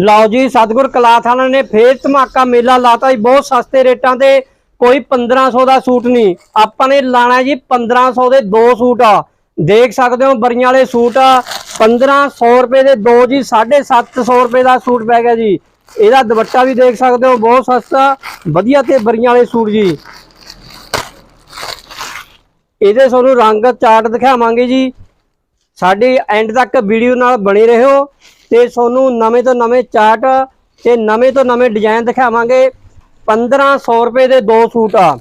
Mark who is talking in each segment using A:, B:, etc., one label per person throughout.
A: ਲਓ ਜੀ, ਸਤਗੁਰ ਕਲਾਥਾਣਾ ਨੇ ਫੇਰ ਧਮਾਕਾ ਮੇਲਾ ਲਾਤਾ ਜੀ, ਬਹੁਤ ਸਸਤੇ ਰੇਟਾਂ ਤੇ, ਕੋਈ 1500 ਦਾ ਸੂਟ ਨਹੀਂ। ਆਪਾਂ ਨੇ ਲਾਣਾ ਜੀ 1500 ਦੇ ਦੋ ਸੂਟ ਆ। ਦੇਖ ਸਕਦੇ ਹੋ ਬਰੀਆਂ ਵਾਲੇ ਸੂਟ ਆ 1500 ਰੁਪਏ ਦੇ ਦੋ ਜੀ 750 ਰੁਪਏ ਦਾ ਸੂਟ ਪੈ ਗਿਆ ਜੀ। ਇਹਦਾ ਦੁਪੱਟਾ ਵੀ ਦੇਖ ਸਕਦੇ ਹੋ, ਬਹੁਤ ਸਸਤਾ, ਵਧੀਆ ਤੇ ਬਰੀਆਂ ਵਾਲੇ ਸੂਟ ਜੀ। ਇਹਦੇ ਤੁਹਾਨੂੰ ਰੰਗ, ਚਾਰਟ ਦਿਖਾਵਾਂਗੇ ਜੀ। ਸਾਡੀ ਐਂਡ ਤੱਕ ਵੀਡੀਓ ਨਾਲ ਬਣੇ ਰਹੋ। ਤੇ ਤੁਹਾਨੂੰ ਨਵੇਂ ਤੋਂ ਨਵੇਂ ਚਾਰਟ ਤੇ ਨਵੇਂ ਤੋਂ ਨਵੇਂ ਡਿਜ਼ਾਈਨ ਦਿਖਾਵਾਂਗੇ। 1500 ਰੁਪਏ ਦੇ ਦੋ ਸੂਟ ਆ।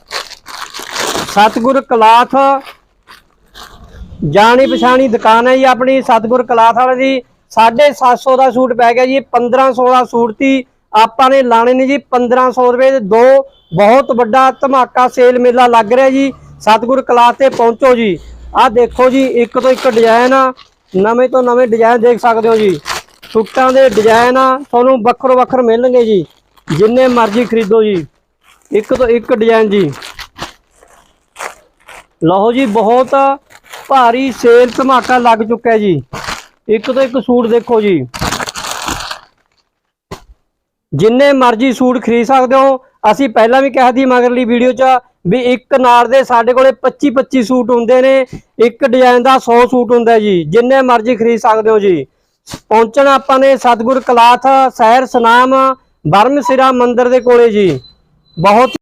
A: ਸਤਗੁਰ ਕਲਾਥ ਜਾਣੀ ਪਛਾਣੀ ਦੁਕਾਨ ਹੈ ਜੀ ਆਪਣੀ। ਸਤਗੁਰ ਕਲਾਥ ਵਾਲੇ ਦੀ 750 ਦਾ ਸੂਟ ਪੈ ਗਿਆ ਜੀ। 1500 ਦਾ ਸੂਟ ਤੀ ਆਪਾਂ ਨੇ ਲਾਣੇ ਨੇ ਜੀ 1500 ਰੁਪਏ ਦੇ ਦੋ। ਬਹੁਤ ਵੱਡਾ ਧਮਾਕਾ ਸੇਲ ਮੇਲਾ ਲੱਗ ਰਿਹਾ ਜੀ। ਸਤਗੁਰ ਕਲਾਥ ਤੇ ਪਹੁੰਚੋ ਜੀ। ਆਹ ਦੇਖੋ ਜੀ, ਇੱਕ ਤੋਂ ਇੱਕ ਡਿਜ਼ਾਈਨ ਆ। ਨਵੇਂ ਤੋਂ ਨਵੇਂ ਡਿਜ਼ਾਈਨ ਦੇਖ ਸਕਦੇ ਹੋ ਜੀ। ਸੂਟਾਂ ਦੇ ਡਿਜ਼ਾਈਨ ਆ, ਤੁਹਾਨੂੰ ਵੱਖਰੋ ਵੱਖਰ ਮਿਲਣਗੇ ਜੀ। ਜਿੰਨੇ ਮਰਜ਼ੀ ਖਰੀਦੋ ਜੀ। ਇੱਕ ਤੋਂ ਇੱਕ ਡਿਜ਼ਾਈਨ ਜੀ। ਲਓ ਜੀ, ਬਹੁਤ ਭਾਰੀ ਸੇਲ ਧਮਾਕਾ ਲੱਗ ਚੁੱਕਾ ਹੈ ਜੀ। ਇੱਕ ਤੋਂ ਇੱਕ ਸੂਟ ਦੇਖੋ ਜੀ। ਜਿੰਨੇ ਮਰਜ਼ੀ ਸੂਟ ਖਰੀਦ ਸਕਦੇ ਹੋ, ਅਸੀਂ ਪਹਿਲਾਂ ਵੀ ਕਿਹਾ ਸੀ ਮਗਰਲੀ ਵੀਡੀਓ 'ਚ ਵੀ ਇੱਕ ਨਾਲ ਦੇ ਸਾਡੇ ਕੋਲੇ 25 25 ਸੂਟ ਹੁੰਦੇ ਨੇ, ਇੱਕ ਡਿਜ਼ਾਈਨ ਦਾ 100 ਸੂਟ ਹੁੰਦਾ ਜੀ। ਜਿੰਨੇ ਮਰਜ਼ੀ ਖਰੀਦ ਸਕਦੇ ਹੋ ਜੀ। ਪਹੁੰਚਣਾ ਆਪਾਂ ਨੇ ਸਤਗੁਰ ਕਲਾਥ ਸ਼ਹਿਰ ਸਨਾਮ ਬਰਮਸਿਰਾ ਮੰਦਿਰ ਦੇ ਕੋਲੇ ਜੀ। ਬਹੁਤ